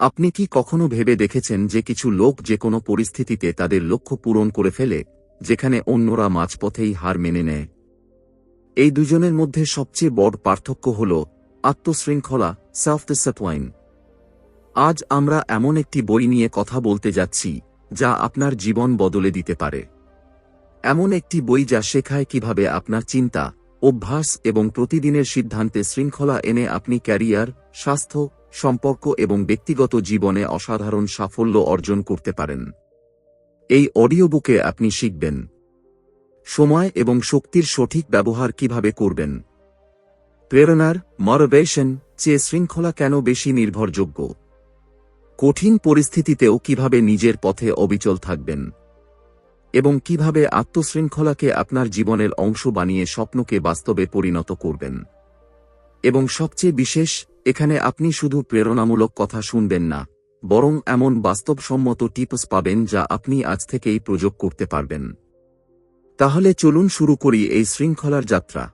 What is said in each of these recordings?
আপনি কি কখনো ভেবে দেখেছেন যে কিছু লোক যে কোনো পরিস্থিতিতে তাদের লক্ষ্য পূরণ করে ফেলে, যেখানে অন্যরা মাঝপথেই হার মেনে নেয়? এই দুজনের মধ্যে সবচেয়ে বড় পার্থক্য হল আত্মশৃঙ্খলা সেলফ ডিসিপ্লাইন আজ আমরা এমন একটি বই নিয়ে কথা বলতে যাচ্ছি, যা আপনার জীবন বদলে দিতে পারে। এমন একটি বই যা শেখায় কীভাবে আপনার চিন্তা অভ্যাস এবং প্রতিদিনের সিদ্ধান্তে শৃঙ্খলা এনে আপনি ক্যারিয়ার, স্বাস্থ্য, সম্পর্ক এবং ব্যক্তিগত জীবনে অসাধারণ সাফল্য অর্জন করতে পারেন। এই অডিও বুকে আপনি শিখবেন। সময় এবং শক্তির সঠিক ব্যবহার কীভাবে করবেন। প্রেরণার মরবেশন চেয়ে শৃঙ্খলা কেন বেশি নির্ভরযোগ্য? কঠিন পরিস্থিতিতেও কীভাবে নিজের পথে অবিচল থাকবেন? এবং কীভাবে আত্মশৃঙ্খলাকে আপনার জীবনের অংশ বানিয়ে স্বপ্নকে বাস্তবে পরিণত করবেন। এবং সবচেয়ে বিশেষ, এখানে আপনি শুধু প্রেরণামূলক কথা শুনবেন না, বরং এমন বাস্তবসম্মত টিপস পাবেন যা আপনি আজ থেকেই প্রয়োগ করতে পারবেন। তাহলে চলুন শুরু করি এই শৃঙ্খলার যাত্রা।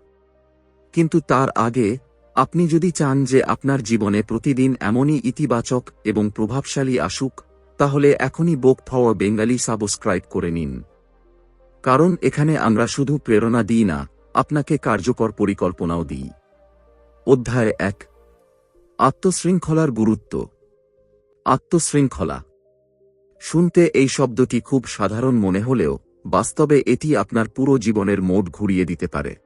কিন্তু তার আগে, আপনি যদি চান যে আপনার জীবনে প্রতিদিন এমনই ইতিবাচক এবং প্রভাবশালী আসুক, তাহলে এখনই বোক পাওয়ার বেঙ্গালি সাবস্ক্রাইব করে নিন। কারণ এখানে আমরা শুধু প্রেরণা দিই না, আপনাকে কার্যকর পরিকল্পনাও দিই। অধ্যায় এক। আত্মশৃঙ্খলার গুরুত্ব। আত্মশৃঙ্খলা। শুনতে এই শব্দটি খুব সাধারণ মনে হলেও, বাস্তবে এটি আপনার পুরো জীবনের মোড ঘুরিয়ে দিতে পারে।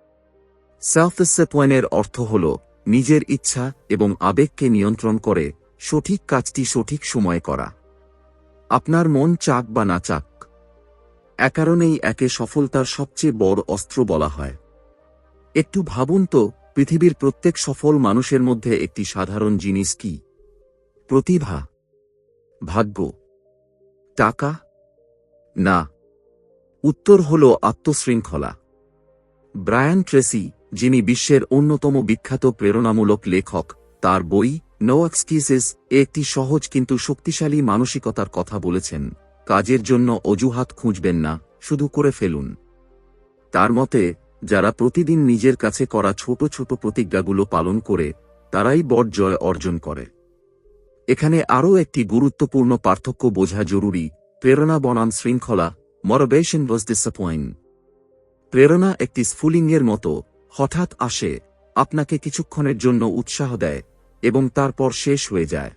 সেলফ ডিসিপ্লিনের অর্থ হল, নিজের ইচ্ছা এবং আবেগকে নিয়ন্ত্রণ করে সঠিক কাজটি সঠিক সময়ে করা। আপনার মন চাক বা না চাক। কারণেই একে সফলতার সবচেয়ে বড় অস্ত্র বলা হয়। একটু ভাবুন তো, পৃথিবীর প্রত্যেক সফল মানুষের মধ্যে একটি সাধারণ জিনিস কি? প্রতিভা। ভাগ্য। টাকা? না। উত্তর হল আত্মশৃঙ্খলা। ব্রায়ান ট্রেসি, যিনি বিশ্বের অন্যতম বিখ্যাত প্রেরণামূলক লেখক, তার বই নো এক্সকিউসেস একটি সহজ কিন্তু শক্তিশালী মানসিকতার কথা বলেছেন। কাজের জন্য অজুহাত খুঁজবেন না, শুধু করে ফেলুন। তার মতে, যারা প্রতিদিন নিজের কাছে করা ছোট ছোট প্রতিজ্ঞাগুলো পালন করে, তারাই বড় জয় অর্জন করে। এখানে আরও একটি গুরুত্বপূর্ণ পার্থক্য বোঝা জরুরি, প্রেরণা বনাম শৃঙ্খলা মরবেশন ওয়াজ ডিসঅ্যাপয়েন্ট প্রেরণা একটি স্ফুলিঙ্গের মতো, হঠাৎ আসে, আপনাকে কিছুক্ষণের জন্য উৎসাহ দেয়, এবং তারপর শেষ হয়ে যায়।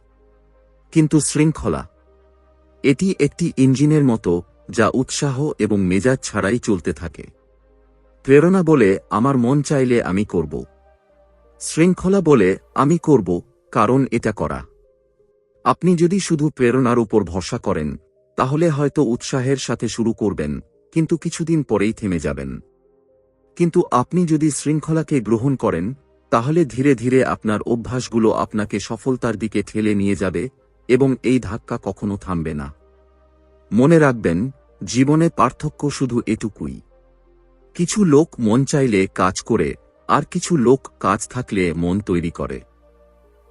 কিন্তু শৃঙ্খলা এটি একটি ইঞ্জিনের মতো, যা উৎসাহ এবং মেজাজ ছাড়াই চলতে থাকে। প্রেরণা বলে, আমার মন চাইলে আমি করব। শৃঙ্খলা বলে, আমি করব, কারণ এটা করা। আপনি যদি শুধু প্রেরণার উপর ভরসা করেন, তাহলে হয়তো উৎসাহের সাথে শুরু করবেন, কিন্তু কিছুদিন পরেই থেমে যাবেন। কিন্তু আপনি যদি শৃঙ্খলাকে গ্রহণ করেন, তাহলে ধীরে ধীরে আপনার অভ্যাসগুলো আপনাকে সফলতার দিকে ঠেলে নিয়ে যাবে এবং এই ধাক্কা কখনো থামবে না। মনে রাখবেন, জীবনে পার্থক্য শুধু এটুকুই। কিছু লোক মন চাইলে কাজ করে, আর কিছু লোক কাজ থাকলে মন তৈরি করে।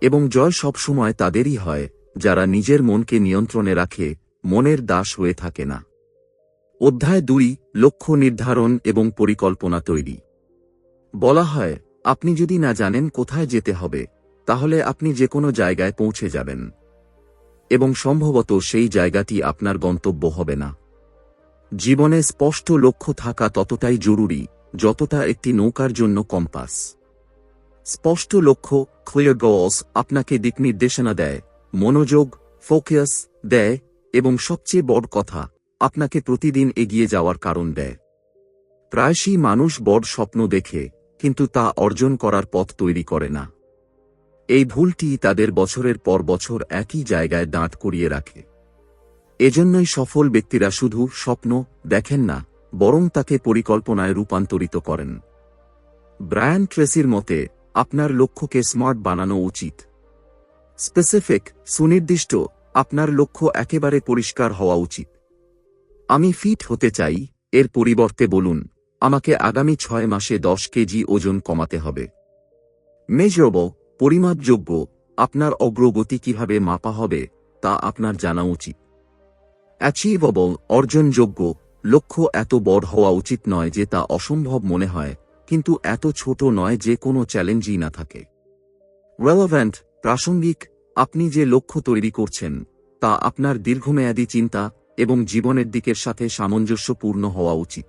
এবং জয় সবসময় তাদেরই হয়, যারা নিজের মনকে নিয়ন্ত্রণে রাখে, মনের দাস হয়ে থাকে না। অধ্যায় দুই, লক্ষ্য নির্ধারণ এবং পরিকল্পনা তৈরি। বলা হয়, আপনি যদি না জানেন কোথায় যেতে হবে, তাহলে আপনি যে কোনো জায়গায় পৌঁছে যাবেন। এবং সম্ভবত সেই জায়গাটি আপনার গন্তব্য হবে না। জীবনে স্পষ্ট লক্ষ্য থাকা ততটাই জরুরি, যতটা একটি নৌকার জন্য কম্পাস। স্পষ্ট লক্ষ্য ক্লিয়ার গোলস আপনাকে দিক নির্দেশনা দেয়, মনোযোগ ফোকাস দেয়, এবং সবচেয়ে বড় কথা, আপনাকে প্রতিদিন এগিয়ে যাওয়ার কারণ দেয়। প্রায়শই মানুষ বড় স্বপ্ন দেখে, কিন্তু তা অর্জন করার পথ তৈরি করে না। এই ভুলটি তাদের বছরের পর বছর একই জায়গায় দাঁত করিয়ে রাখে। এজন্যই সফল ব্যক্তিরা শুধু স্বপ্ন দেখেন না, বরং তাকে পরিকল্পনায় রূপান্তরিত করেন। ব্রায়ান ট্রেসির মতে, আপনার লক্ষ্যকে স্মার্ট বানানো উচিত। স্পেসিফিক, সুনির্দিষ্ট, আপনার লক্ষ্য একেবারে পরিষ্কার হওয়া উচিত। আমি ফিট হতে চাই, এর পরিবর্তে বলুন, আমাকে আগামী ছয় মাসে দশ কেজি ওজন কমাতে হবে। মেজরবল পরিমাপযোগ্য আপনার অগ্রগতি কীভাবে মাপা হবে তা আপনার জানা উচিত। অ্যাচিভেবল অর্জনযোগ্য লক্ষ্য এত বড় হওয়া উচিত নয় যে তা অসম্ভব মনে হয়, কিন্তু এত ছোট নয় যে কোনো চ্যালেঞ্জই না থাকে। রেলেভেন্ট প্রাসঙ্গিক, আপনি যে লক্ষ্য তৈরি করছেন, তা আপনার দীর্ঘমেয়াদী চিন্তা এবং জীবনের দিকের সাথে সামঞ্জস্যপূর্ণ হওয়া উচিত।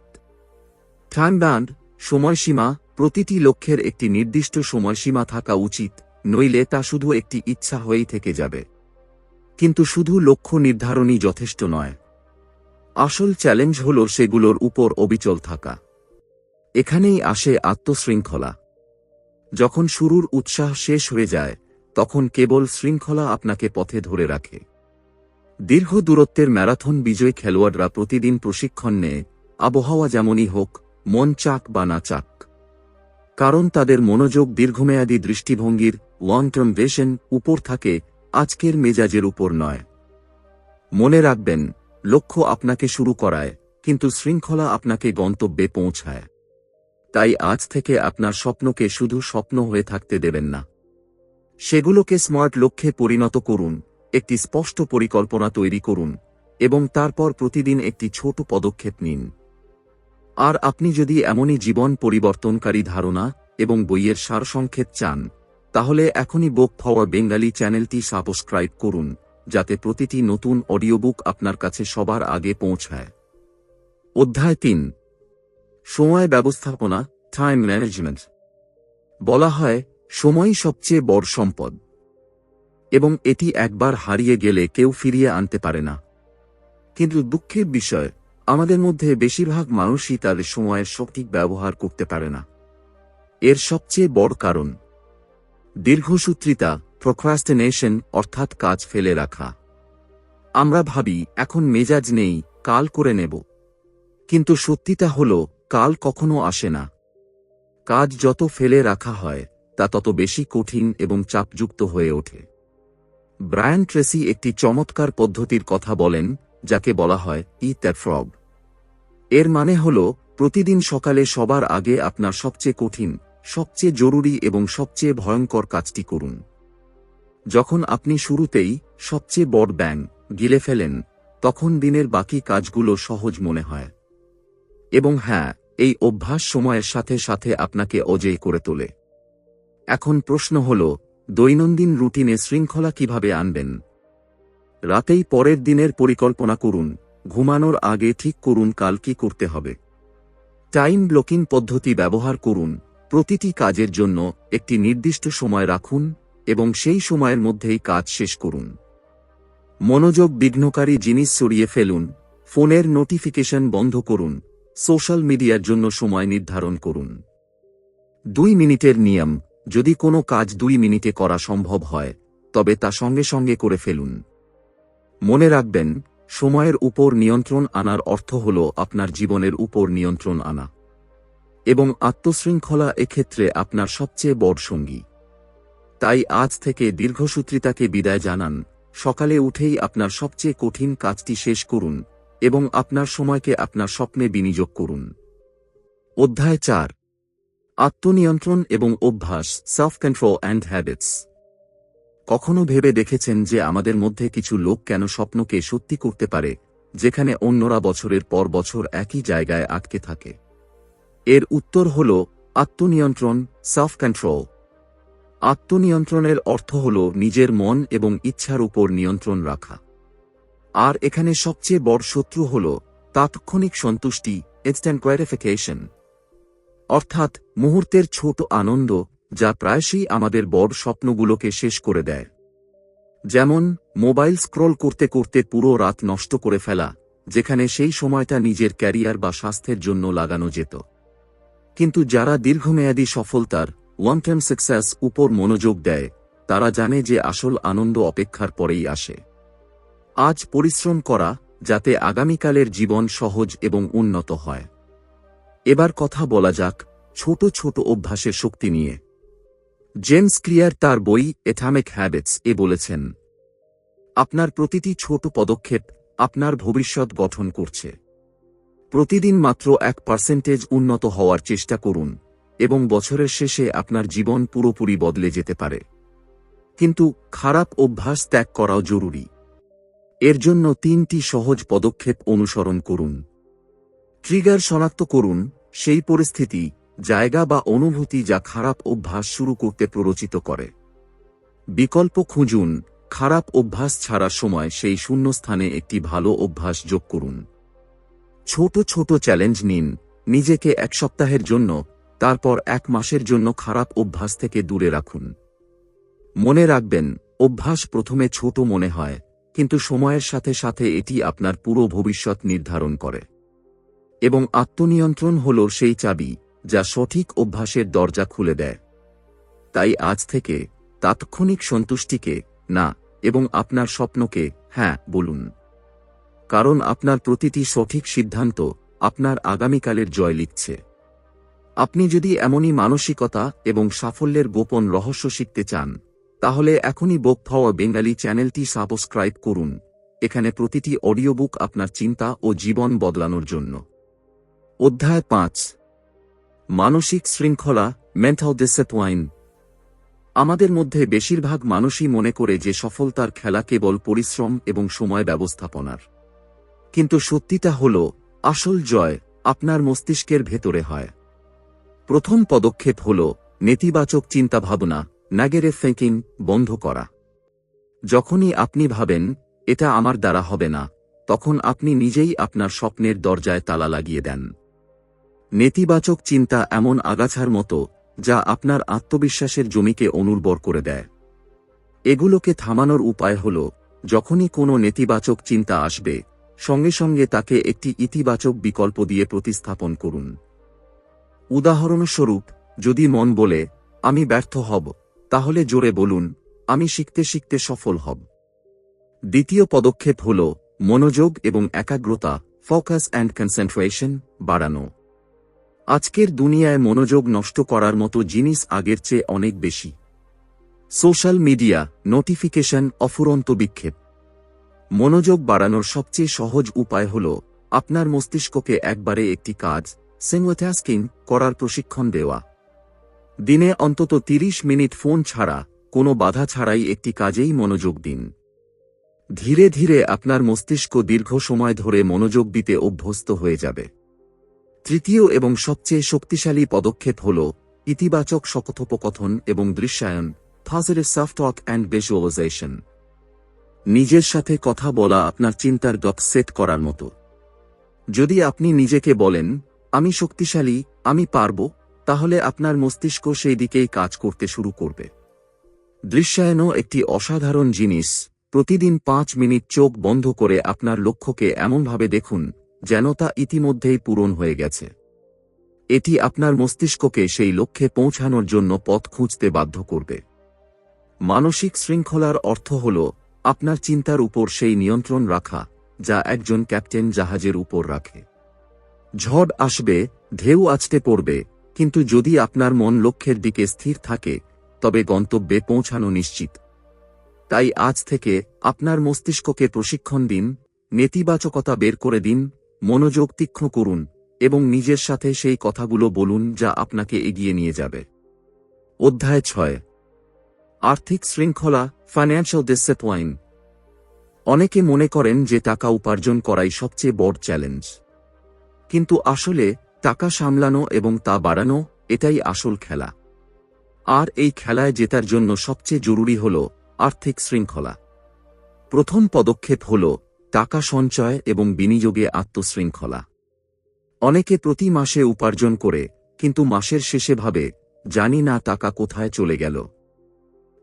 টাইম ব্যান্ড সময়সীমা প্রতিটি লক্ষ্যের একটি নির্দিষ্ট সময়সীমা থাকা উচিত, নইলে তা শুধু একটি ইচ্ছা হয়েই থেকে যাবে। কিন্তু শুধু লক্ষ্য নির্ধারণই যথেষ্ট নয়। আসল চ্যালেঞ্জ হল সেগুলোর উপর অবিচল থাকা। এখানেই আসে আত্মশৃঙ্খলা। যখন শুরুর উৎসাহ শেষ হয়ে যায়, তখন কেবল শৃঙ্খলা আপনাকে পথে ধরে রাখে। দীর্ঘ দূরত্বের ম্যারাথন বিজয়ী খেলোয়াড়রা প্রতিদিন প্রশিক্ষণ নেয়, আবহাওয়া যেমনই হোক, মন চাক বা না চাক। কারণ তাদের মনোযোগ দীর্ঘমেয়াদী দৃষ্টিভঙ্গির লং টার্ম ভিশন উপর থাকে, আজকের মেজাজের উপর নয়। মনে রাখবেন, লক্ষ্য আপনাকে শুরু করায়, কিন্তু শৃঙ্খলা আপনাকে গন্তব্যে পৌঁছায়। তাই আজ থেকে আপনার স্বপ্নকে শুধু স্বপ্ন হয়ে থাকতে দেবেন না। সেগুলোকে স্মার্ট লক্ষ্যে পরিণত করুন, একটি স্পষ্ট পরিকল্পনা তৈরি করুন, এবং তারপর প্রতিদিন একটি ছোট পদক্ষেপ নিন। আর আপনি যদি এমনই জীবন পরিবর্তনকারী ধারণা এবং বইয়ের সারসংক্ষেপ চান, তাহলে এখনই বুক ফওয়ার বেঙ্গালি চ্যানেলটি সাবস্ক্রাইব করুন, যাতে প্রতিটি নতুন অডিওবুক আপনার কাছে সবার আগে পৌঁছায়। অধ্যায় তিন। সময় ব্যবস্থাপনা টাইম ম্যানেজমেন্ট বলা হয়, সময়ই সবচেয়ে বড় সম্পদ। এবং এটি একবার হারিয়ে গেলে কেউ ফিরিয়ে আনতে পারে না। কিন্তু দুঃখের বিষয় আমাদের মধ্যে বেশিরভাগ মানুষই তাদের সময়ের সঠিক ব্যবহার করতে পারে না। এর সবচেয়ে বড় কারণ, দীর্ঘসূত্রিতা প্রোক্রাস্টিনেশন অর্থাৎ কাজ ফেলে রাখা। আমরা ভাবি, এখন মেজাজ নেই, কাল করে নেব। কিন্তু সত্যিটা হল, কাল কখনো আসে না। কাজ যত ফেলে রাখা হয়, তা তত বেশি কঠিন এবং চাপযুক্ত হয়ে ওঠে। ব্রায়ান ট্রেসি একটি চমৎকার পদ্ধতির কথা বলেন, যাকে বলা হয় ই ফ্রগ। এর মানে হল, প্রতিদিন সকালে সবার আগে আপনার সবচেয়ে কঠিন, সবচেয়ে জরুরি এবং সবচেয়ে ভয়ঙ্কর কাজটি করুন। যখন আপনি শুরুতেই সবচেয়ে বড় ব্যাং গিলে ফেলেন, তখন দিনের বাকি কাজগুলো সহজ মনে হয়। এবং হ্যাঁ এই অভ্যাস সময়ের সাথে সাথে আপনাকে অজেয় করে তোলে। এখন প্রশ্ন হল, দৈনন্দিন রুটিনে শৃঙ্খলা কীভাবে আনবেন? রাতেই পরের দিনের পরিকল্পনা করুন ঘুমানোর আগে ঠিক করুন কাল কি করতে হবে। টাইম ব্লকিং পদ্ধতি ব্যবহার করুন। প্রতিটি কাজের জন্য একটি নির্দিষ্ট সময় রাখুন এবং সেই সময়ের মধ্যেই কাজ শেষ করুন। মনোযোগ বিঘ্নকারী জিনিস সরিয়ে ফেলুন। ফোনের নোটিফিকেশন বন্ধ করুন। সোশ্যাল মিডিয়ার জন্য সময় নির্ধারণ করুন। দুই মিনিটের নিয়ম, যদি কোনো কাজ দুই মিনিটে করা সম্ভব হয়, তবে তা সঙ্গে সঙ্গে করে ফেলুন। মনে রাখবেন সময়ের উপর নিয়ন্ত্রণ আনার অর্থ হল আপনার জীবনের উপর নিয়ন্ত্রণ আনা। এবং আত্মশৃঙ্খলা এক্ষেত্রে আপনার সবচেয়ে বড় সঙ্গী। তাই আজ থেকে দীর্ঘসূত্রিতাকে বিদায় জানান, সকালে উঠেই আপনার সবচেয়ে কঠিন কাজটি শেষ করুন, এবং আপনার সময়কে আপনার স্বপ্নে বিনিয়োগ করুন। অধ্যায় চার। আত্মনিয়ন্ত্রণ এবং অভ্যাস সেলফ কন্ট্রোল অ্যান্ড হ্যাবিটস কখনো ভেবে দেখেছেন যে আমাদের মধ্যে কিছু লোক কেন স্বপ্নকে সত্যি করতে পারে, যেখানে অন্যরা বছরের পর বছর একই জায়গায় আটকে থাকে? এর উত্তর হল আত্মনিয়ন্ত্রণ সেলফ কন্ট্রোল আত্মনিয়ন্ত্রণের অর্থ হল নিজের মন এবং ইচ্ছার উপর নিয়ন্ত্রণ রাখা। আর এখানে সবচেয়ে বড় শত্রু হল তাৎক্ষণিক সন্তুষ্টি ইনস্ট্যান্ট গ্র্যাটিফিকেশন অর্থাৎ মুহূর্তের ছোট আনন্দ যা প্রায়শই আমাদের বড় স্বপ্নগুলোকে শেষ করে দেয়। যেমন, মোবাইল স্ক্রল করতে করতে পুরো রাত নষ্ট করে ফেলা, যেখানে সেই সময়টা নিজের ক্যারিয়ার বা স্বাস্থ্যের জন্য লাগানো যেত। কিন্তু যারা দীর্ঘমেয়াদী সফলতার ওয়ান টাইম সাকসেস উপর মনোযোগ দেয়, তারা জানে যে আসল আনন্দ অপেক্ষার পরেই আসে। আজ পরিশ্রম করা, যাতে আগামীকালের জীবন সহজ এবং উন্নত হয়। এবার কথা বলা যাক, ছোট ছোট অভ্যাসের শক্তি নিয়ে। জেমস ক্লিয়ার তার বই এথামেক হ্যাবিটস এ বলেছেন, আপনার প্রতিটি ছোট পদক্ষেপ আপনার ভবিষ্যৎ গঠন করছে। প্রতিদিন মাত্র এক পার্সেন্টেজ উন্নত হওয়ার চেষ্টা করুন এবং বছরের শেষে আপনার জীবন পুরোপুরি বদলে যেতে পারে। কিন্তু খারাপ অভ্যাস ত্যাগ করাও জরুরি। এর জন্য তিনটি সহজ পদক্ষেপ অনুসরণ করুন। ট্রিগার শনাক্ত করুন সেই পরিস্থিতি জায়গা বা অনুভূতি যা খারাপ অভ্যাস শুরু করতে প্ররোচিত করে। বিকল্প খুঁজুন, খারাপ অভ্যাস ছাড়ার সময় সেই শূন্যস্থানে একটি ভালো অভ্যাস যোগ করুন। ছোট ছোট চ্যালেঞ্জ নিন, নিজেকে এক সপ্তাহের জন্য, তারপর এক মাসের জন্য খারাপ অভ্যাস থেকে দূরে রাখুন। মনে রাখবেন, অভ্যাস প্রথমে ছোট মনে হয়, কিন্তু সময়ের সাথে সাথে এটি আপনার পুরো ভবিষ্যৎ নির্ধারণ করে। এবং আত্মনিয়ন্ত্রণ হল সেই চাবি যা সঠিক অভ্যাসের দরজা খুলে দেয়। তাই আজ থেকে তাৎক্ষণিক সন্তুষ্টিকে, না, এবং আপনার স্বপ্নকে হ্যাঁ বলুন। কারণ আপনার প্রতিটি সঠিক সিদ্ধান্ত আপনার আগামীকালের জয় লিখছে। আপনি যদি এমনই মানসিকতা এবং সাফল্যের গোপন রহস্য শিখতে চান, তাহলে এখনই বোক পাওয়া বেঙ্গালি চ্যানেলটি সাবস্ক্রাইব করুন। এখানে প্রতিটি অডিও বুক আপনার চিন্তা ও জীবন বদলানোর জন্য। অধ্যায় পাঁচ। মানসিক শৃঙ্খলা মেন্টাল ডিসিপ্লাইন আমাদের মধ্যে বেশিরভাগ মানুষই মনে করে যে সফলতার খেলা কেবল পরিশ্রম এবং সময় ব্যবস্থাপনার। কিন্তু সত্যিটা হল, আসল জয় আপনার মস্তিষ্কের ভেতরে হয়। প্রথম পদক্ষেপ হল, নেতিবাচক চিন্তাভাবনা ন্যাগেরে থিঙ্কিং বন্ধ করা। যখনই আপনি ভাবেন, এটা আমার দ্বারা হবে না, তখন আপনি নিজেই আপনার স্বপ্নের দরজায় তালা লাগিয়ে দেন। নেতিবাচক চিন্তা এমন আগাছার মতো, যা আপনার আত্মবিশ্বাসের জমিকে অনুর্বর করে দেয়। এগুলোকে থামানোর উপায় হল, যখনই কোনো নেতিবাচক চিন্তা আসবে, সঙ্গে সঙ্গে তাকে একটি ইতিবাচক বিকল্প দিয়ে প্রতিস্থাপন করুন। উদাহরণস্বরূপ, যদি মন বলে, আমি ব্যর্থ হব তাহলে জোরে বলুন, আমি শিখতে শিখতে সফল হব দ্বিতীয় পদক্ষেপ হল, মনোযোগ এবং একাগ্রতা, ফোকাস অ্যান্ড কনসেন্ট্রেশন বাড়ানো। আজকের দুনিয়ায় মনোযোগ নষ্ট করার মতো জিনিস আগের চেয়ে অনেক বেশি। সোশ্যাল মিডিয়া, নোটিফিকেশন, অফুরন্ত বিক্ষেপ। মনোযোগ বাড়ানোর সবচেয়ে সহজ উপায় হল আপনার মস্তিষ্ককে একবারে একটি কাজ সিঙ্গোটাস্কিং করার প্রশিক্ষণ দেওয়া। দিনে অন্তত ৩০ মিনিট ফোন ছাড়া, কোনো বাধা ছাড়াই একটি কাজেই মনোযোগ দিন। ধীরে ধীরে আপনার মস্তিষ্ক দীর্ঘ সময় ধরে মনোযোগ দিতে অভ্যস্ত হয়ে যাবে। তৃতীয় এবং সবচেয়ে শক্তিশালী পদক্ষেপ হল ইতিবাচক সকথোপকথন এবং দৃশ্যায়ন ফাজের সফটওয়াক অ্যান্ড ভিজুয়ালাইজেশন নিজের সাথে কথা বলা আপনার চিন্তার ডক সেট করার মতো। যদি আপনি নিজেকে বলেন, আমি শক্তিশালী, আমি পারব, তাহলে আপনার মস্তিষ্ক সেই দিকেই কাজ করতে শুরু করবে। দৃশ্যায়নও একটি অসাধারণ জিনিস। প্রতিদিন পাঁচ মিনিট চোখ বন্ধ করে আপনার লক্ষ্যকে এমনভাবে দেখুন যেন তা ইতিমধ্যেই পূরণ হয়ে গেছে। এটি আপনার মস্তিষ্ককে সেই লক্ষ্যে পৌঁছানোর জন্য পথ খুঁজতে বাধ্য করবে। মানসিক শৃঙ্খলার অর্থ হল, আপনার চিন্তার উপর সেই নিয়ন্ত্রণ রাখা, যা একজন ক্যাপ্টেন জাহাজের উপর রাখে। ঝড় আসবে, ঢেউ আছতে পড়বে, কিন্তু যদি আপনার মন লক্ষ্যের দিকে স্থির থাকে, তবে গন্তব্যে পৌঁছানো নিশ্চিত। তাই আজ থেকে আপনার মস্তিষ্ককে প্রশিক্ষণ দিন, নেতিবাচকতা বের করে দিন মনোযোগ তীক্ষ্ণ করুন এবং নিজের সাথে সেই কথাগুলো বলুন যা আপনাকে এগিয়ে নিয়ে যাবে। অধ্যায় ছয়। আর্থিক শৃঙ্খলা ফাইন্যান্সিয়াল ডিসিপ্লাইন অনেকে মনে করেন যে টাকা উপার্জন করাই সবচেয়ে বড় চ্যালেঞ্জ কিন্তু আসলে টাকা সামলানো এবং তা বাড়ানো, এটাই আসল খেলা। আর এই খেলায় জেতার জন্য সবচেয়ে জরুরি হল আর্থিক শৃঙ্খলা। প্রথম পদক্ষেপ হল টাকা সঞ্চয় এবং বিনিয়োগে আত্মশৃঙ্খলা। অনেকে প্রতি মাসে উপার্জন করে, কিন্তু মাসের শেষে ভাবে, জানি না টাকা কোথায় চলে গেল।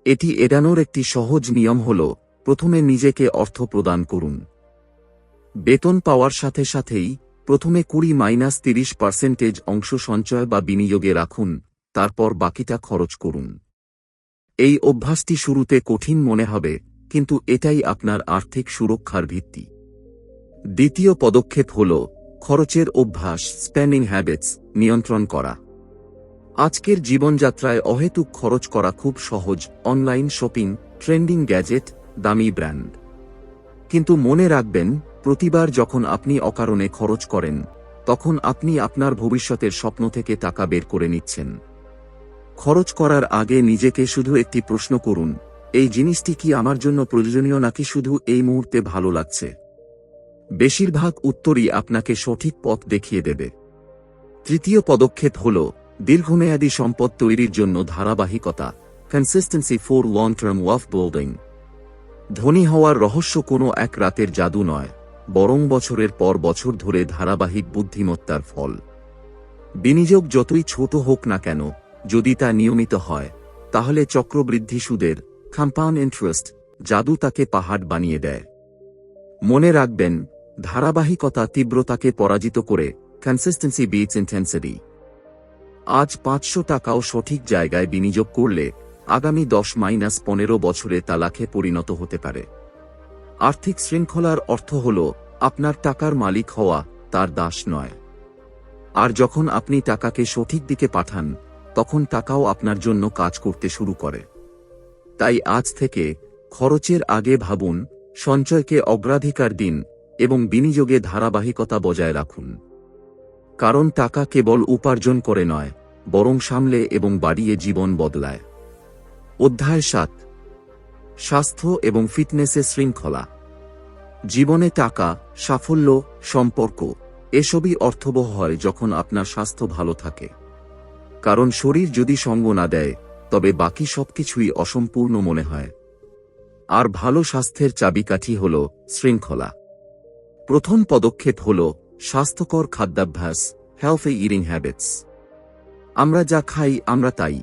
এটি এড়ানোর একটি সহজ নিয়ম হল, প্রথমে নিজেকে অর্থ প্রদান করুন। বেতন পাওয়ার সাথে সাথেই, প্রথমে কুড়ি মাইনাস তিরিশ পার্সেন্টেজ অংশ সঞ্চয় বা বিনিয়োগে রাখুন, তারপর বাকিটা খরচ করুন। এই অভ্যাসটি শুরুতে কঠিন মনে হবে কিন্তু এটাই আপনার আর্থিক সুরক্ষার ভিত্তি। দ্বিতীয় পদক্ষেপ হল, খরচের অভ্যাস স্পেন্ডিং হ্যাবিটস নিয়ন্ত্রণ করা। আজকের জীবনযাত্রায় অহেতুক খরচ করা খুব সহজ অনলাইন শপিং ট্রেন্ডিং গ্যাজেট দামি ব্র্যান্ড কিন্তু মনে রাখবেন, প্রতিবার যখন আপনি অকারণে খরচ করেন, তখন আপনি আপনার ভবিষ্যতের স্বপ্ন থেকে টাকা বের করে নিচ্ছেন। খরচ করার আগে নিজেকে শুধু একটি প্রশ্ন করুন এই জিনিসটি কি আমার জন্য প্রয়োজনীয় নাকি শুধু এই মুহূর্তে ভালো লাগছে? বেশিরভাগ উত্তরই আপনাকে সঠিক পথ দেখিয়ে দেবে। তৃতীয় পদক্ষেপ হল, দীর্ঘমেয়াদী সম্পদ তৈরির জন্য ধারাবাহিকতা কনসিস্টেন্সি ফর লং টার্ম ওয়াফ বিল্ডিং ধনী হওয়ার রহস্য কোনো এক রাতের জাদু নয়, বরং বছরের পর বছর ধরে ধারাবাহিক বুদ্ধিমত্তার ফল। বিনিয়োগ যতই ছোট হোক না কেন, যদি তা নিয়মিত হয়, তাহলে চক্রবৃদ্ধি সুদের কম্পাউন্ড ইন্টারেস্ট জাদু তাকে পাহাড় বানিয়ে দেয়। মনে রাখবেন, ধারাবাহিকতা তীব্রতাকে পরাজিত করে কনসিস্টেন্সি বিটস ইন্টেন্সিটি আজ পাঁচশো টাকাও সঠিক জায়গায় বিনিয়োগ করলে, আগামী দশ মাইনাস পনেরো বছরে তা লাখে পরিণত হতে পারে। আর্থিক শৃঙ্খলার অর্থ হল, আপনার টাকার মালিক হওয়া, তার দাস নয়। আর যখন আপনি টাকাকে সঠিক দিকে পাঠান, তখন টাকাও আপনার জন্য কাজ করতে শুরু করে। তাই আজ থেকে খরচের আগে ভাবুন, সঞ্চয়কে অগ্রাধিকার দিন এবং বিনিয়োগে ধারাবাহিকতা বজায় রাখুন। কারণ টাকা কেবল উপার্জন করে নয়, বরং সামলে এবং বাড়িয়ে জীবন বদলায়। অধ্যায় সাত। স্বাস্থ্য এবং ফিটনেসে শৃঙ্খলা। জীবনে টাকা, সাফল্য, সম্পর্ক এসবই অর্থবহ হয় যখন আপনার স্বাস্থ্য ভালো থাকে। কারণ শরীর যদি সঙ্গ না দেয় তবে বাকি সবকিছুই অসম্পূর্ণ মনে হয়। আর ভালো স্বাস্থ্যের চাবিকাঠি হল শৃঙ্খলা। প্রথম পদক্ষেপ হল স্বাস্থ্যকর খাদ্যাভ্যাস হেলথি ইটিং হ্যাবিটস আমরা যা খাই, আমরা তাই।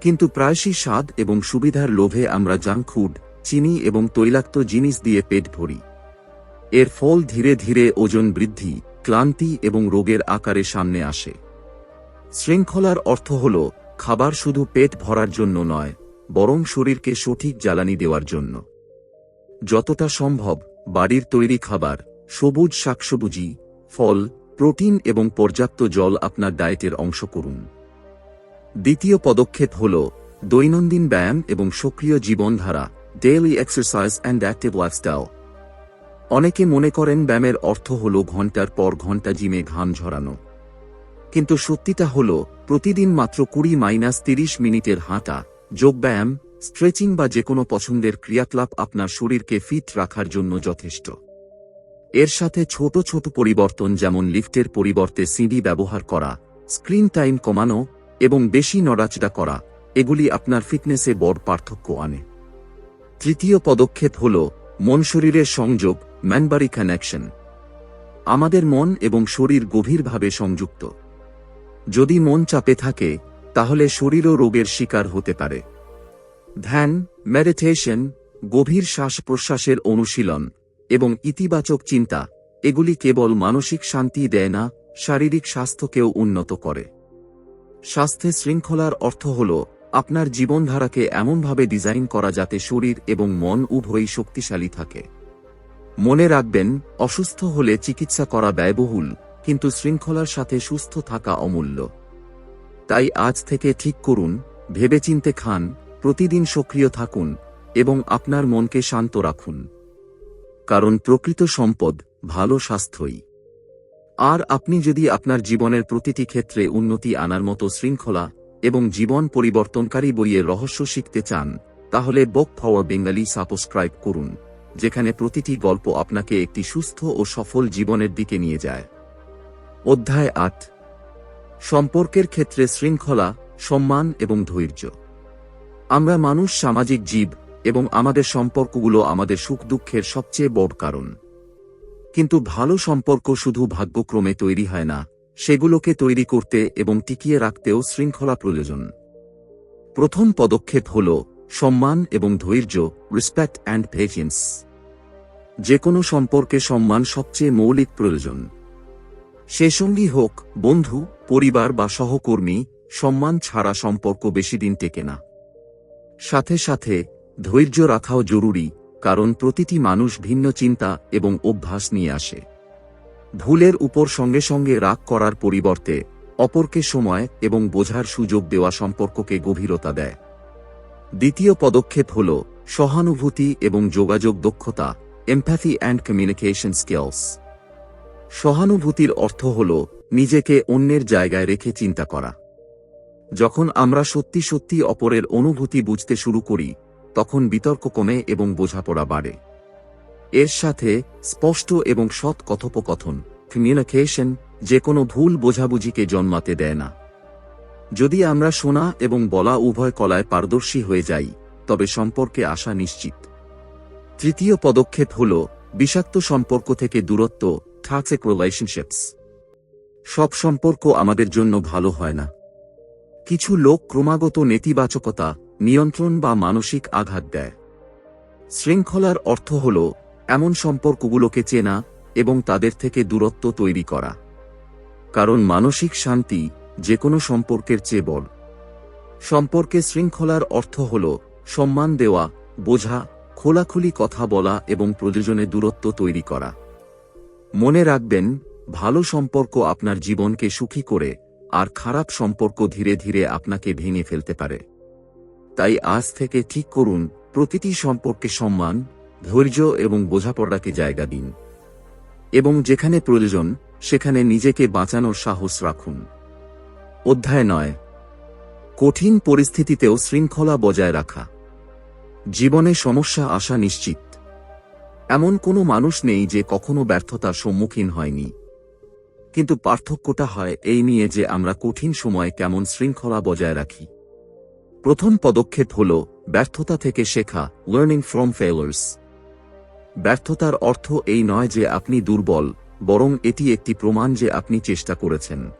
কিন্তু প্রায়শই স্বাদ এবং সুবিধার লোভে আমরা জাঙ্ক ফুড চিনি এবং তৈলাক্ত জিনিস দিয়ে পেট ভরি। এর ফল ধীরে ধীরে ওজন বৃদ্ধি, ক্লান্তি এবং রোগের আকারে সামনে আসে। শৃঙ্খলার অর্থ হল খাবার শুধু পেট ভরার জন্য নয়, বরং শরীরকে সঠিক জ্বালানি দেওয়ার জন্য। যতটা সম্ভব বাড়ির তৈরি খাবার, সবুজ শাকসবুজি, ফল, প্রোটিন এবং পর্যাপ্ত জল আপনার ডায়েটের অংশ করুন। দ্বিতীয় পদক্ষেপ হল দৈনন্দিন ব্যায়াম এবং সক্রিয় জীবনধারা daily exercise and active lifestyle অনেকে মনে করেন ব্যায়ামের অর্থ হল ঘণ্টার পর ঘণ্টা জিমে ঘাম ঝরানো। কিন্তু সত্যিটা হল, প্রতিদিন মাত্র কুড়ি মাইনাস তিরিশ মিনিটের হাঁটা যোগব্যায়াম স্ট্রেচিং বা যে কোনো পছন্দের ক্রিয়াকলাপ আপনার শরীরকে ফিট রাখার জন্য যথেষ্ট। এর সাথে ছোট ছোট পরিবর্তন যেমন লিফটের পরিবর্তে সিঁড়ি ব্যবহার করা, স্ক্রিন টাইম কমানো এবং বেশি নড়াচড়া করা, এগুলি আপনার ফিটনেসে বড় পার্থক্য আনে। তৃতীয় পদক্ষেপ হল, মন শরীরের সংযোগ, ম্যানবারি কানেকশন। আমাদের মন এবং শরীর গভীরভাবে সংযুক্ত। যদি মন চাপে থাকে, তাহলে শরীরও রোগের শিকার হতে পারে। ধ্যান, মেডিটেশন, গভীর শ্বাস প্রশ্বাসের অনুশীলন এবং ইতিবাচক চিন্তা, এগুলি কেবল মানসিক শান্তি দেয় না, শারীরিক স্বাস্থ্যকেও উন্নত করে। স্বাস্থ্যে শৃঙ্খলার অর্থ হল, আপনার জীবনধারাকে এমনভাবে ডিজাইন করা যাতে শরীর এবং মন উভয়ই শক্তিশালী থাকে। মনে রাখবেন, অসুস্থ হলে চিকিৎসা করা ব্যয়বহুল। কিন্তু শৃঙ্খলার সাথে সুস্থ থাকা অমূল্য। তাই আজ থেকে ঠিক করুন, ভেবেচিন্তে খান, প্রতিদিন সক্রিয় থাকুন, এবং আপনার মনকে শান্ত রাখুন। কারণ প্রকৃত সম্পদ ভালো স্বাস্থ্যই। আর আপনি যদি আপনার জীবনের প্রতিটি ক্ষেত্রে উন্নতি আনার মতো শৃঙ্খলা এবং জীবন পরিবর্তনকারী বইয়ের রহস্য শিখতে চান, তাহলে বক পাওয়ার বেঙ্গালি সাবস্ক্রাইব করুন, যেখানে প্রতিটি গল্প আপনাকে একটি সুস্থ ও সফল জীবনের দিকে নিয়ে যায়। অধ্যায় আট। সম্পর্কের ক্ষেত্রে শৃঙ্খলা, সম্মান এবং ধৈর্য। আমরা মানুষ সামাজিক জীব এবং আমাদের সম্পর্কগুলো আমাদের সুখ দুঃখের সবচেয়ে বড় কারণ। কিন্তু ভালো সম্পর্ক শুধু ভাগ্যক্রমে তৈরি হয় না, সেগুলোকে তৈরি করতে এবং টিকিয়ে রাখতেও শৃঙ্খলা প্রয়োজন। প্রথম পদক্ষেপ হল সম্মান এবং ধৈর্য রেসপেক্ট অ্যান্ড পেশেন্স যে কোনো সম্পর্কে সম্মান সবচেয়ে মৌলিক প্রয়োজন। সে সঙ্গী হোক, বন্ধু, পরিবার বা সহকর্মী, সম্মান ছাড়া সম্পর্ক বেশি দিন টেকে না। সাথে সাথে, ধৈর্য রাখাও জরুরি, কারণ প্রতিটি মানুষ ভিন্ন চিন্তা এবং অভ্যাস নিয়ে আসে। ভুলের উপর সঙ্গে সঙ্গে রাগ করার পরিবর্তে, অপরকে সময় এবং বোঝার সুযোগ দেওয়া সম্পর্ককে গভীরতা দেয়। দ্বিতীয় পদক্ষেপ হল, সহানুভূতি এবং যোগাযোগ দক্ষতা এমপ্যাথি অ্যান্ড কমিউনিকেশন স্কিলস সহানুভূতির অর্থ হল নিজেকে অন্যের জায়গায় রেখে চিন্তা করা। যখন আমরা সত্যি সত্যি অপরের অনুভূতি বুঝতে শুরু করি, তখন বিতর্ক কমে এবং বোঝাপড়া বাড়ে। এর সাথে স্পষ্ট এবং সৎ কথোপকথন কমিউনিকেশন যে কোনো ভুল বোঝাবুঝিকে জন্মাতে দেয় না। যদি আমরা শোনা এবং বলা উভয় কলায় পারদর্শী হয়ে যাই, তবে সম্পর্কে আসা নিশ্চিত। তৃতীয় পদক্ষেপ হল বিষাক্ত সম্পর্ক থেকে দূরত্ব টক্সিক রিলেশনশিপস সব সম্পর্ক আমাদের জন্য ভালো হয় না। কিছু লোক ক্রমাগত নেতিবাচকতা, নিয়ন্ত্রণ বা মানসিক আঘাত দেয়। শৃঙ্খলার অর্থ হল, এমন সম্পর্কগুলোকে চেনা এবং তাদের থেকে দূরত্ব তৈরি করা। কারণ মানসিক শান্তি যে কোনো সম্পর্কের চেয়ে বড়। সম্পর্কে শৃঙ্খলার অর্থ হল, সম্মান দেওয়া, বোঝা, খোলাখুলি কথা বলা এবং প্রয়োজনে দূরত্ব তৈরি করা। মনে রাখবেন, ভালো সম্পর্ক আপনার জীবনকে সুখী করে, আর খারাপ সম্পর্ক ধীরে ধীরে আপনাকে ভেঙে ফেলতে পারে। তাই আজ থেকে ঠিক করুন, প্রতিটি সম্পর্কে সম্মান, ধৈর্য এবং বোঝাপড়াকে জায়গা দিন। এবং যেখানে প্রয়োজন, সেখানে নিজেকে বাঁচানোর সাহস রাখুন। অধ্যায় নয়। কঠিন পরিস্থিতিতেও শৃঙ্খলা বজায় রাখা। জীবনে সমস্যা আসা নিশ্চিত। এমন কোনো মানুষ নেই যে কখনো ব্যর্থতার সম্মুখীন হয়নি। কিন্তু পার্থক্যটা হয় এই নিয়ে যে আমরা কঠিন সময়ে কেমন শৃঙ্খলা বজায় রাখি। প্রথম পদক্ষেপ হল ব্যর্থতা থেকে শেখা লার্নিং ফ্রম ফেলার্স ব্যর্থতার অর্থ এই নয় যে আপনি দুর্বল, বরং এটি একটি প্রমাণ যে আপনি চেষ্টা করেছেন।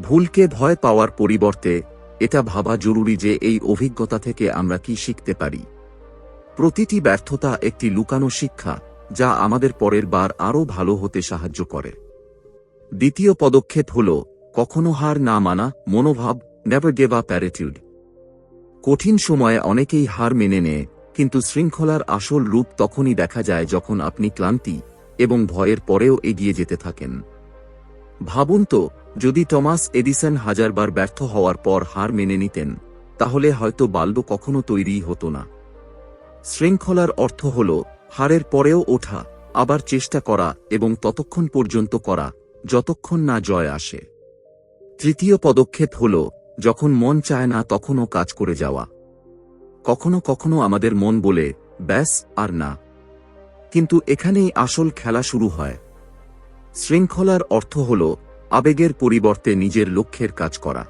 ভুলকে ভয় পাওয়ার পরিবর্তে এটা ভাবা জরুরি যে এই অভিজ্ঞতা থেকে আমরা কি শিখতে পারি। প্রতিটি ব্যর্থতা একটি লুকানো শিক্ষা, যা আমাদের পরের বার আরও ভালো হতে সাহায্য করে। দ্বিতীয় পদক্ষেপ হল, কখনো হার না মানা, মনোভাব নেভার গেভ আপ অ্যাটিটিউড কঠিন সময়ে অনেকেই হার মেনে নেয়, কিন্তু শৃঙ্খলার আসল রূপ তখনই দেখা যায় যখন আপনি ক্লান্তি এবং ভয়ের পরেও এগিয়ে যেতে থাকেন। ভাবুন তো, যদি টমাস এডিসন হাজারবার ব্যর্থ হওয়ার পর হার মেনে নিতেন, তাহলে হয়তো বাল্ব কখনো তৈরিই হতো না। শৃঙ্খলার অর্থ হল, হারের পরেও ওঠা, আবার চেষ্টা করা এবং ততক্ষণ পর্যন্ত করা, যতক্ষণ না জয় আসে। তৃতীয় পদক্ষেপ হল, যখন মন চায় না তখনও কাজ করে যাওয়া। কখনো কখনো আমাদের মন বলে, ব্যাস, আর না। কিন্তু এখানেই আসল খেলা শুরু হয়। শৃঙ্খলার অর্থ হল, আবেগের পরিবর্তে নিজের লক্ষ্যের কাজ করা।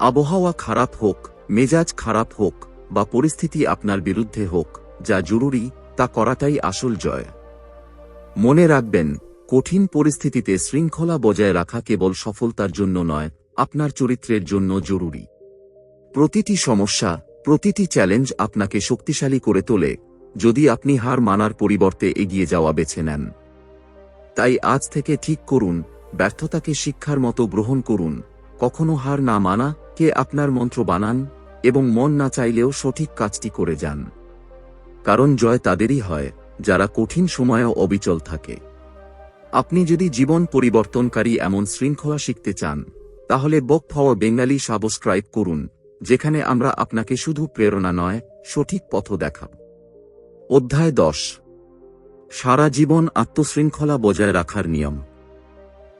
আবহাওয়া খারাপ হোক, মেজাজ খারাপ হোক বা পরিস্থিতি আপনার বিরুদ্ধে হোক, যা জরুরি, তা করাটাই আসল জয়। মনে রাখবেন, কঠিন পরিস্থিতিতে শৃঙ্খলা বজায় রাখা কেবল সফলতার জন্য নয়, আপনার চরিত্রের জন্য জরুরি। প্রতিটি সমস্যা, প্রতিটি চ্যালেঞ্জ আপনাকে শক্তিশালী করে তোলে, যদি আপনি হার মানার পরিবর্তে এগিয়ে যাওয়া বেছে নেন। তাই আজ থেকে ঠিক করুন, ব্যর্থতাকে শিক্ষার মতো গ্রহণ করুন, কখনো হার না মানা, কে আপনার মন্ত্র বানান? এবং মন না চাইলেও সঠিক কাজটি করে যান। কারণ জয় তাদেরই হয়, যারা কঠিন সময়েও অবিচল থাকে। আপনি যদি জীবন পরিবর্তনকারী এমন শৃঙ্খলা শিখতে চান, তাহলে বক পাওয়ার বেঙ্গালি সাবস্ক্রাইব করুন, যেখানে আমরা আপনাকে শুধু প্রেরণা নয়, সঠিক পথ দেখাব। অধ্যায় দশ। সারা জীবন আত্মশৃঙ্খলা বজায় রাখার নিয়ম।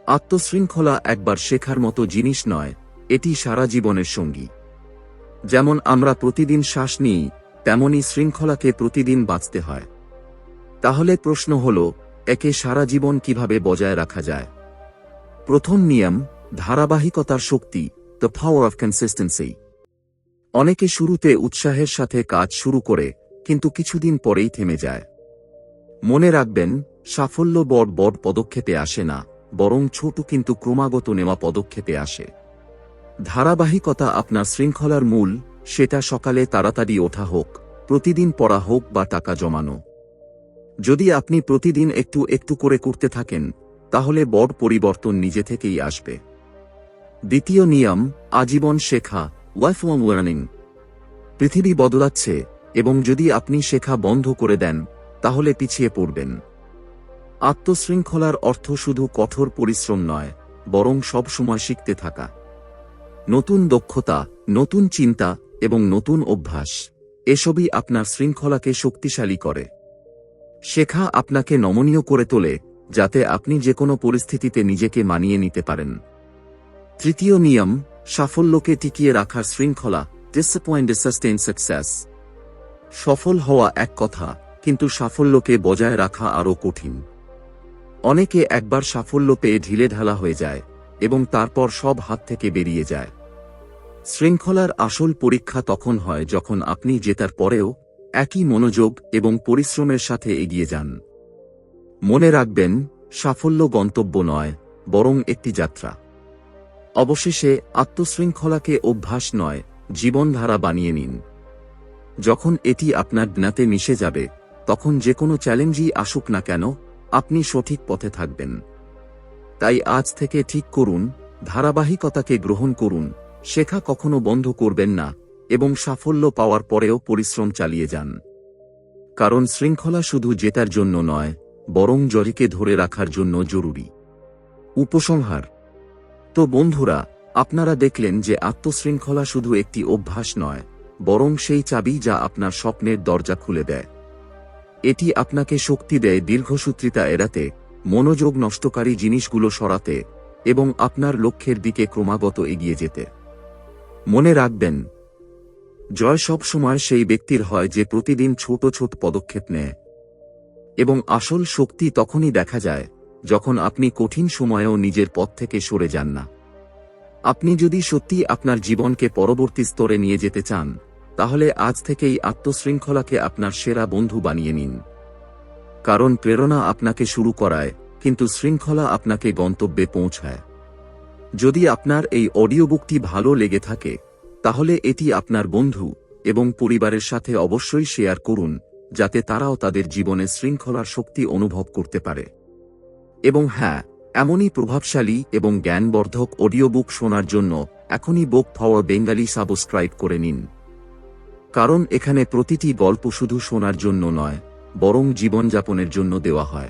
আত্মশৃঙ্খলা একবার শেখার মতো জিনিস নয়, এটি সারা জীবনের সঙ্গী। যেমন আমরা প্রতিদিন শ্বাস নিই তেমনই শৃঙ্খলাকে প্রতিদিন বাঁচতে হয়। তাহলে প্রশ্ন হল, একে সারা জীবন কীভাবে বজায় রাখা যায়? প্রথম নিয়ম, ধারাবাহিকতার শক্তি দ্য পাওয়ার অফ কনসিস্টেন্সি অনেকে শুরুতে উৎসাহের সাথে কাজ শুরু করে, কিন্তু কিছুদিন পরেই থেমে যায়। মনে রাখবেন, সাফল্য বড় বড় পদক্ষেপে আসে না, বরং ছোট কিন্তু ক্রমাগত নেওয়া পদক্ষেপে আসে। ধারাবাহিকতা আপনার শৃঙ্খলার মূল, সেটা সকালে তাড়াতাড়ি ওঠা হোক, প্রতিদিন পড়া হোক বা টাকা জমানো। যদি আপনি প্রতিদিন একটু একটু করে করতে থাকেন, তাহলে বড় পরিবর্তন নিজে থেকেই আসবে। দ্বিতীয় নিয়ম, আজীবন শেখা ওয়াইফ লার্নিং পৃথিবী বদলাচ্ছে, এবং যদি আপনি শেখা বন্ধ করে দেন, তাহলে পিছিয়ে পড়বেন। আত্মশৃঙ্খলার অর্থ শুধু কঠোর পরিশ্রম নয়, বরং সব সময় শিখতে থাকা। নতুন দক্ষতা, নতুন চিন্তা এবং নতুন অভ্যাস। এসবই আপনার শৃঙ্খলাকে শক্তিশালী করে। শেখা আপনাকে নমনীয় করে তোলে, যাতে আপনি যে কোনো পরিস্থিতিতে নিজেকে মানিয়ে নিতে পারেন। তৃতীয় নিয়ম, সাফল্যকে টিকিয়ে রাখার শৃঙ্খলা ডিসঅ্যাপয়েন্ট সাস্টেইন সাকসেস সফল হওয়া এক কথা, কিন্তু সাফল্যকে বজায় রাখা আরও কঠিন। অনেকে একবার সাফল্য পেয়ে ঢিলে ঢালা হয়ে যায় এবং তারপর সব হাত থেকে বেরিয়ে যায়। শৃঙ্খলার আসল পরীক্ষা তখন হয় যখন আপনি জেতার পরেও একই মনোযোগ এবং পরিশ্রমের সাথে এগিয়ে যান। মনে রাখবেন, সাফল্য গন্তব্য নয়, বরং একটি যাত্রা। অবশেষে আত্মশৃঙ্খলাকে অভ্যাস নয়, জীবনধারা বানিয়ে নিন। যখন এটি আপনার জ্ঞাতে মিশে যাবে, তখন যে কোনো চ্যালেঞ্জই আসুক না কেন, আপনি সঠিক পথে থাকবেন। তাই আজ থেকে ঠিক করুন, ধারাবাহিকতাকে গ্রহণ করুন শেখা কখনো বন্ধ করবেন না এবং সাফল্য পাওয়ার পরেও পরিশ্রম চালিয়ে যান। কারণ শৃঙ্খলা শুধু জেতার জন্য নয়, বরং জরিকে ধরে রাখার জন্য জরুরি। উপসংহার। তো বন্ধুরা, আপনারা দেখলেন যে আত্মশৃঙ্খলা শুধু একটি অভ্যাস নয়, বরং সেই চাবি যা আপনার স্বপ্নের দরজা খুলে দেয়। এটি আপনাকে শক্তি দেয় দীর্ঘসূত্রিতা এড়াতে, মনোযোগ নষ্টকারী জিনিসগুলো সরাতে এবং আপনার লক্ষ্যের দিকে ক্রমাগত এগিয়ে যেতে। মনে রাখবেন, জয় সব সময় সেই ব্যক্তির হয় যে প্রতিদিন ছোট ছোট পদক্ষেপ নেয়। এবং আসল শক্তি তখনই দেখা যায়, যখন আপনি কঠিন সময়েও নিজের পথ থেকে সরে যান না। আপনি যদি সত্যি আপনার জীবনকে পরবর্তী স্তরে নিয়ে যেতে চান, তাহলে আজ থেকেই আত্মশৃঙ্খলাকে আপনার সেরা বন্ধু বানিয়ে নিন। কারণ প্রেরণা আপনাকে শুরু করায়, কিন্তু শৃঙ্খলা আপনাকে গন্তব্যে পৌঁছায়। যদি আপনার এই অডিও বুকটি ভালো লেগে থাকে, তাহলে এটি আপনার বন্ধু এবং পরিবারের সাথে অবশ্যই শেয়ার করুন, যাতে তারাও তাদের জীবনে শৃঙ্খলার শক্তি অনুভব করতে পারে। এবং হ্যাঁ এমনই প্রভাবশালী এবং জ্ঞানবর্ধক অডিও বুক শোনার জন্য এখনই বুক পাওয়ার বেঙ্গালি সাবস্ক্রাইব করে নিন। কারণ এখানে প্রতিটি গল্প শুধু শোনার জন্য নয়, বরং জীবনযাপনের জন্য দেওয়া হয়।